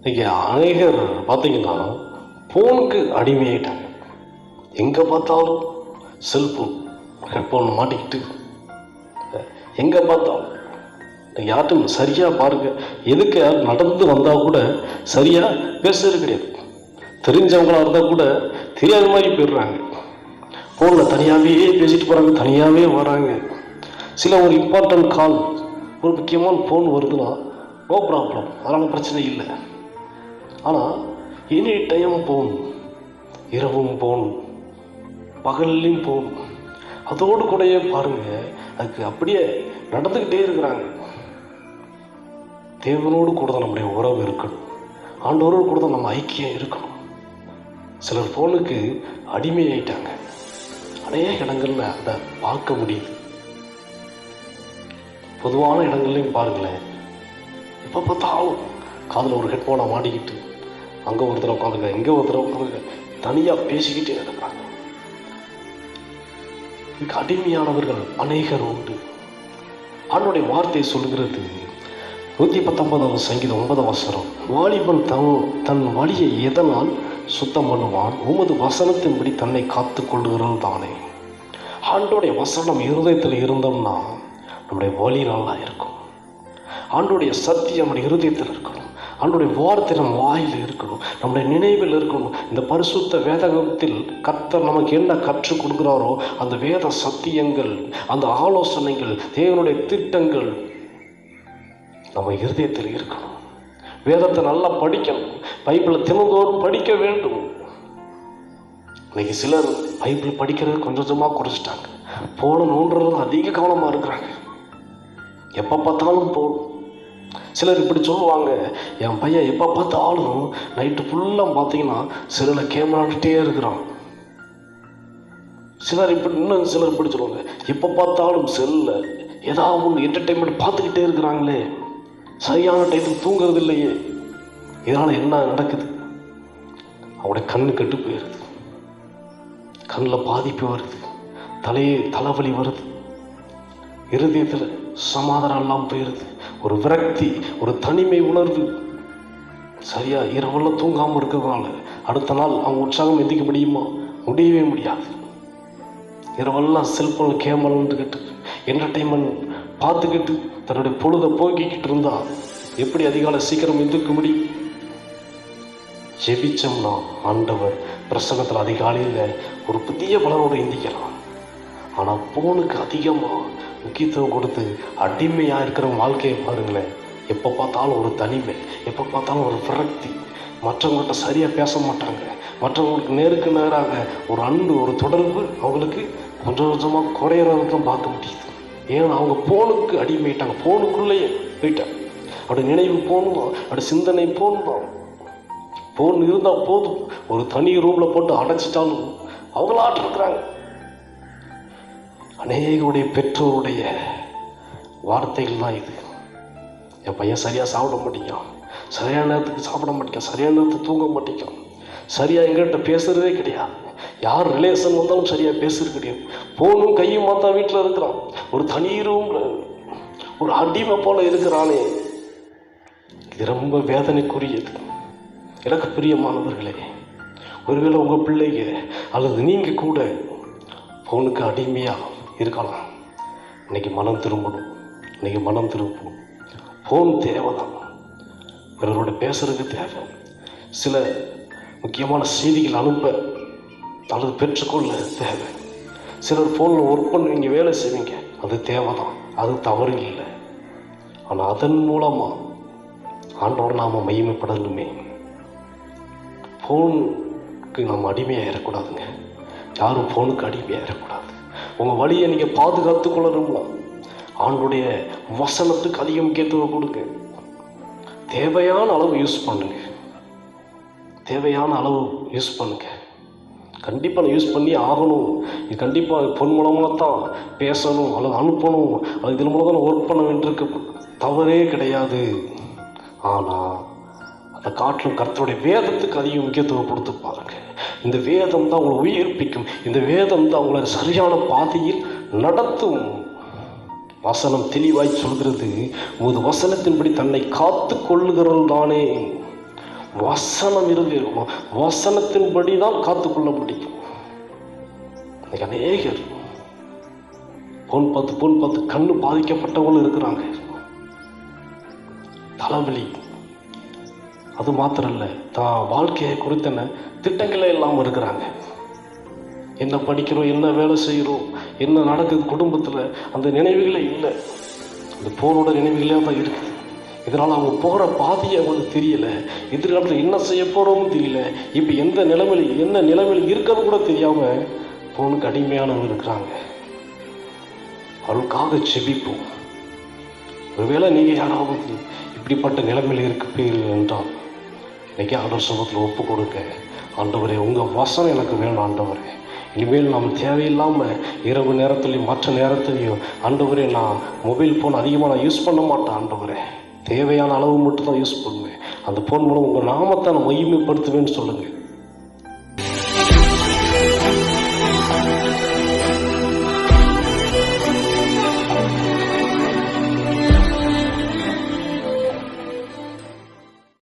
இன்னைக்கு அநேகர் பார்த்தீங்கன்னா ஃபோனுக்கு அடிமையாயிட்டாங்க. எங்கே பார்த்தாலும் செல்ஃபோன் ஹெட்ஃபோன் மாட்டிக்கிட்டு எங்கே பார்த்தாலும் யார்ட்டும் சரியாக பாருங்க எதுக்கு யார் நடந்து வந்தால் கூட சரியாக பேசுறது கிடையாது. தெரிஞ்சவங்களா இருந்தால் கூட தெரியாத மாதிரி போயிடுறாங்க. ஃபோனில் தனியாகவே பேசிட்டு போகிறாங்க தனியாகவே வராங்க. சில ஒரு இம்பார்ட்டன்ட் கால் ஒரு முக்கியமான ஃபோன் வருதுன்னா நோ ப்ராப்ளம் அதனால் பிரச்சனை இல்லை. ஆனால் எனி டைம் போன். இரவும் போன். பகல்லையும் போன். அதோடு கூடயே பாருங்க அதுக்கு அப்படியே நடந்துக்கிட்டே இருக்கிறாங்க. தேவனோடு கூட தான் நம்முடைய உறவு இருக்கணும். ஆண்டவரோடு கூட தான் நம்ம ஐக்கியம் இருக்கணும். சிலர் ஃபோனுக்கு அடிமையாயிட்டாங்க. அநேக இடங்களில் அதை பார்க்க முடியுது. பொதுவான இடங்கள்லையும் பாருங்களேன். எப்போ பார்த்தாலும் காதில் ஒரு ஹெட்ஃபோனை மாட்டிக்கிட்டு அங்கே ஒருத்தர் உட்காந்துங்க இங்கே ஒருத்தர் உட்காந்துங்க தனியாக பேசிக்கிட்டே இருக்கிறாங்க இதுக்கு அடிமையானவர்கள் அநேகர் உண்டு. ஆண்டுடைய வார்த்தை சொல்லுகிறது நூற்றி பத்தொன்பதாவது சங்கீதம் ஒன்பதாம் வசனம் வாலிபன் தன் தன் வழியை எதனால் சுத்தம் பண்ணுவான்? உமது வசனத்தின்படி தன்னை காத்து கொள்கிறது தானே. ஆண்டோடைய வசனம் இருதயத்தில் இருந்தோம்னா நம்முடைய வழி நல்லா இருக்கும். ஆண்டுடைய சத்தியம் நம்முடைய இருதயத்தில் இருக்கும். அவனுடைய வார்த்தை வாயில் இருக்கணும் நம்முடைய நினைவில் இருக்கணும். இந்த பரிசுத்த வேதகத்தில் கர்த்தர் நமக்கு என்ன கற்றுக் கொடுக்குறாரோ அந்த வேத சத்தியங்கள் அந்த ஆலோசனைகள் தேவனுடைய திட்டங்கள் நம்ம இருதயத்தில் இருக்கணும். வேதத்தை நல்லா படிக்கணும். பைபிளை தினந்தோறும் படிக்க வேண்டும். இன்னைக்கு சிலர் பைபிள் படிக்கிறது கொஞ்சம் கொஞ்சமாக குறைச்சிட்டாங்க. போன நோன்றது அதிக கவனமாக இருக்கிறாங்க. எப்போ பார்த்தாலும் போகணும் சிலர் இப்படி சொல்லுவாங்க என் பையன் எப்போ பார்த்தாலும் நைட்டு ஃபுல்லாக பார்த்தீங்கன்னா செல்லில் கேமராட்டே இருக்கிறான். சிலர் இப்படி இன்னும் சிலர் இப்படி சொல்லுவாங்க எப்போ பார்த்தாலும் செல்லில் ஏதாவது ஒன்று என்டர்டெயின்மெண்ட் பார்த்துக்கிட்டே இருக்கிறாங்களே சரியான டைத்துக்கு தூங்குறது இல்லையே இதனால் என்ன நடக்குது? அவருடைய கண்ணு கெட்டு போயிடுது கண்ணில் பாதிப்பு வருது. தலையே தலைவலி வருது. இருதயத்தில் சமாதானம் எல்லாம் போயிடுது ஒரு விரக்தி ஒரு தனிமை உணர்வு. சரியா? இரவெல்லாம் தூங்காமல் இருக்கிறதுனால அடுத்த நாள் அவங்க உற்சாகம் எந்திக்க முடியுமா? முடியவே முடியாது. இரவெல்லாம் செல்ஃபோனில் கேமரான்ட்டுக்கிட்டு என்டர்டெயின்மெண்ட் பார்த்துக்கிட்டு தன்னுடைய பொழுதை போக்கிக்கிட்டு இருந்தா எப்படி அதிகாலை சீக்கிரம் எந்திரிக்க முடியும்? ஜெபிச்சோம்னா ஆண்டவர் பிரசங்கத்தில் அதிகாலையில் ஒரு புதிய பலனோடு எந்திக்கலாம் ஆனால் ஃபோனுக்கு அதிகமாக முக்கியத்துவம் கொடுத்து அடிமையாக இருக்கிற வாழ்க்கையை பாருங்களேன். எப்போ பார்த்தாலும் ஒரு தனிமை எப்போ பார்த்தாலும் ஒரு விரக்தி. மற்றவங்கள்ட்ட சரியாக பேச மாட்டாங்க. மற்றவங்களுக்கு நேருக்கு நேராக ஒரு அன்பு ஒரு தொடர்பு அவங்களுக்கு கொஞ்சம் கொஞ்சமாக குறையிறதுக்கும் பார்க்க முடியுது. ஏன்னா அவங்க ஃபோனுக்கு அடிமையிட்டாங்க ஃபோனுக்குள்ளேயே போயிட்டாங்க. அப்படி நினைவு போகணும்? அப்படி சிந்தனை போகணும்? ஃபோன் இருந்தால் போதும். ஒரு தனி ரூமில் போட்டு அடைச்சிட்டாலும் அவங்களாட்டிருக்கிறாங்க அநேகருடைய பெற்றோருடைய வார்த்தைகள் தான் இது. என் பையன் சரியாக சாப்பிட மாட்டேங்கான் சரியான நேரத்துக்கு சாப்பிட மாட்டேங்கான் சரியான நேரத்துக்கு தூங்க மாட்டேங்கான் சரியாக எங்கள்கிட்ட பேசுகிறதே கிடையாது. யார் ரிலேஷன் வந்தாலும் சரியாக பேசுறது கிடையாது. ஃபோனும் கையும் மாத்தா வீட்டில் இருக்கிறான். ஒரு தனி ரூமில் ஒரு அடிமை போல இருக்கிறானே. இது ரொம்ப வேதனைக்குரியது. எனக்கு பிரியமானவர்களே ஒருவேளை உங்கள் பிள்ளைங்க அல்லது நீங்கள் கூட ஃபோனுக்கு அடிமையாக இருக்கலாம். இன்றைக்கி மனம் திரும்பணும். இன்றைக்கி மனம் திரும்பணும். ஃபோன் தேவை தான் பிறரோட பேசுகிறதுக்கு தேவை. சில முக்கியமான செய்திகள் அனுப்ப அல்லது பெற்றுக்கொள்ள தேவை. சிலர் ஃபோனில் ஒர்க் பண்ணுவீங்க வேலை செய்வீங்க. அது தேவை தான் அது தவறு இல்லை. ஆனால் அதன் மூலமாக ஆண்டவர் நாம் மையமைப்படணுமே ஃபோனுக்கு நாம் அடிமையாக ஏறக்கூடாதுங்க யாரும் ஃபோனுக்கு அடிமையாக ஏறக்கூடாது உங்கள் வழியை நீங்கள் பாதுகாத்து கொள்ளணும்னா ஆண்டுடைய வசனத்துக்கு அதிக முக்கியத்துவம் கொடுங்க. தேவையான அளவு யூஸ் பண்ணுங்க. தேவையான அளவு யூஸ் பண்ணுங்க. கண்டிப்பாக நான் யூஸ் பண்ணி ஆகணும். இது கண்டிப்பாக பொன் மூலமாக தான் பேசணும் அல்லது அனுப்பணும். அல்லது இதன் மூலம் தான் ஒர்க் பண்ண வேண்டியிருக்கு தவறே கிடையாது. ஆனால் அதை காட்டிலும் கர்த்தருடைய வேதத்துக்கு அதிக முக்கியத்துவம் கொடுத்து பாருங்க இந்த வேதம் தான் உங்களை உயிர்ப்பிக்கும். இந்த வேதம் தான் உங்களை சரியான பாதையில் நடத்தும். வசனம் தெளிவாய் சொல்கிறது. உமது வசனத்தின்படி தன்னை காத்து கொள்ளுகிறவன் தானே. வசனம் இருந்து வசனத்தின்படி தான் காத்துக்கொள்ள முடியும் இன்னைக்கு அநேகர் போன் பார்த்து போன் பார்த்து கண்ணு பாதிக்கப்பட்டவங்களும் இருக்கிறாங்க. தலைவலி. அது மாத்திரம் இல்லை தான் வாழ்க்கையை குறித்தன திட்டங்களே இல்லாமல் இருக்கிறாங்க. என்ன படிக்கிறோம் என்ன வேலை செய்கிறோம் என்ன நடக்குது குடும்பத்தில் அந்த நினைவுகளே இல்லை. அந்த போரோட நினைவுகளே தான் இருக்குது இதனால் அவங்க போகிற பாதையை அவங்களுக்கு தெரியலை. எதிர்காலத்தில் என்ன செய்ய போகிறோம்னு தெரியல. இப்போ எந்த நிலைமையில் என்ன நிலைமையில் இருக்கிறது கூட தெரியாமல் போனுக்கு அடிமையானவங்க இருக்கிறாங்க. அவளுக்காக செபிப்போம். ஒருவேளை நீங்கள் யாராவது இப்படிப்பட்ட நிலைமையில் இருக்கப்பீர்கள் என்றால் இன்னைக்கு ஆண்டவர் சமூகத்தில் ஒப்பு கொடுக்க. ஆண்டவரே உங்கள் வசனம் எனக்கு வேணும் ஆண்டவரே. இனிமேல் நாம் தேவையில்லாமல் இரவு நேரத்துலையும் மற்ற நேரத்துலையும் ஆண்டவரே நான் மொபைல் ஃபோன் அதிகமாக நான் யூஸ் பண்ண மாட்டேன் ஆண்டவரே. தேவையான அளவு மட்டும் தான் யூஸ் பண்ணுவேன். அந்த ஃபோன் மூலம் உங்கள் நாமத்தை நான் மையமைப்படுத்துவேன்னு சொல்லுங்கள்